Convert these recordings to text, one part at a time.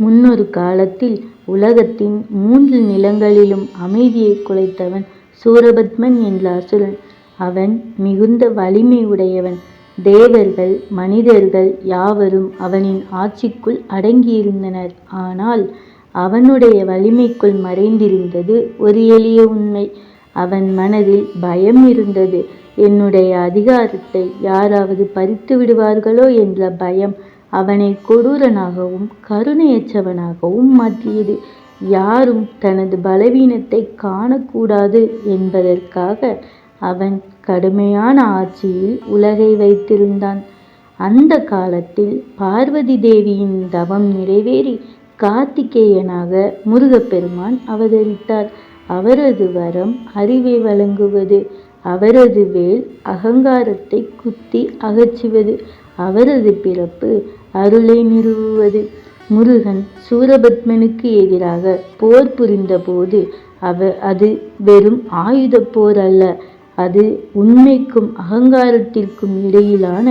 முன்னொரு காலத்தில் உலகத்தின் மூன்று நிலங்களிலும் அமைதியைக் குலைத்தவன் சூரபத்மன் என்ற அசுரன். அவன் மிகுந்த வலிமை உடையவன். தேவர்கள் மனிதர்கள் யாவரும் அவனின் ஆட்சிக்குள் அடங்கியிருந்தனர். ஆனால் அவனுடைய வலிமைக்குள் மறைந்திருந்தது ஒரு எளிய உண்மை. அவன் மனதில் பயம் இருந்தது. என்னுடைய அதிகாரத்தை யாராவது பறித்து விடுவார்களோ என்ற பயம் அவனை கொடூரனாகவும் கருணையற்றவனாகவும் மாற்றியது. யாரும் தனது பலவீனத்தை காணக்கூடாது என்பதற்காக அவன் கடுமையான ஆட்சியில் உலகை வைத்திருந்தான். அந்த காலத்தில் பார்வதி தேவியின் தவம் நிறைவேறி கார்த்திகேயனாக முருகப்பெருமான் அவதரித்தார். அவரது வரம் அறிவை வழங்குவது. அவரது வேல் அகங்காரத்தை குத்தி அகற்றுவது. அவரது பிறப்பு அருளை நிறுவுவது. முருகன் சூரபத்மனுக்கு எதிராக போர் புரிந்தபோது அவ அது வெறும் ஆயுதப் போர் அல்ல. அது உண்மைக்கும் அகங்காரத்திற்கும் இடையிலான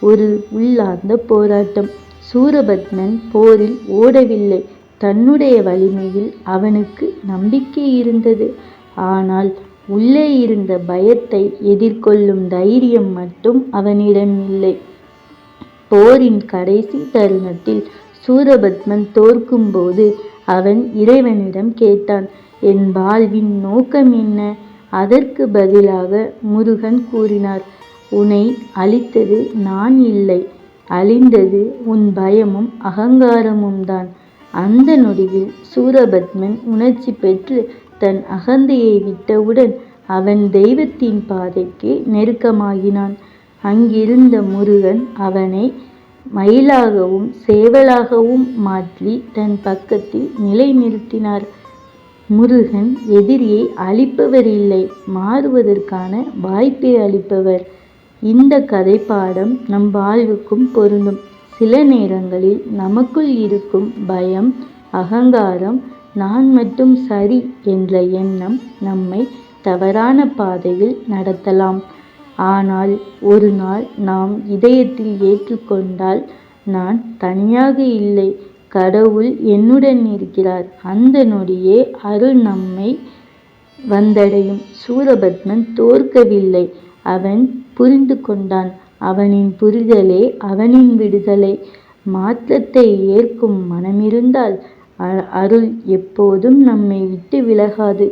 ஒரு உள்ளார்ந்த போராட்டம். சூரபத்மன் போரில் ஓடவில்லை. தன்னுடைய வலிமையில் அவனுக்கு நம்பிக்கை இருந்தது. ஆனால் உள்ளே இருந்த பயத்தை எதிர்கொள்ளும் தைரியம் மட்டும் அவனிடம் இல்லை. போரின் கடைசி தருணத்தில் சூரபத்மன் தோற்கும்போது அவன் இறைவனிடம் கேட்டான் என் வாழ்வின் நோக்கம் என்ன? அதற்கு பதிலாக முருகன் கூறினார் உன்னை அழித்தது நான் இல்லை. அழிந்தது உன் பயமும் அகங்காரமும்தான். அந்த நொடியில் சூரபத்மன் உணர்ச்சி பெற்று தன் அகந்தையை விட்டவுடன் அவன் தெய்வத்தின் பாதைக்கு நெருக்கமாகினான். அங்கிருந்த முருகன் அவனை மயிலாகவும் சேவலாகவும் மாற்றி தன் பக்கத்தில் நிலைநிறுத்தினார் முருகன் எதிரியை அழிப்பவர் இல்லை மாறுவதற்கான வாய்ப்பை அளிப்பவர். இந்த கதை பாடம் நம் வாழ்வுக்கும் பொருந்தும். சில நேரங்களில் நமக்குள் இருக்கும் பயம் அகங்காரம் நான் மட்டும் சரி என்ற எண்ணம் நம்மை தவறான பாதையில் நடத்தலாம். ஆனால் ஒரு நாள் நாம் இதயத்தில் ஏற்றுக்கொண்டால் நான் தனியாக இல்லை கடவுள் என்னுடன் இருக்கிறார் அந்த நொடியே அருள் நம்மை வந்தடையும். சூரபத்மன் தோற்கவில்லை. அவன் புரிந்து கொண்டான். அவனின் புரிதலே அவனின் விடுதலை. மாற்றத்தை ஏற்கும் மனமிருந்தால் அருள் எப்போதும் நம்மை விட்டு விலகாது.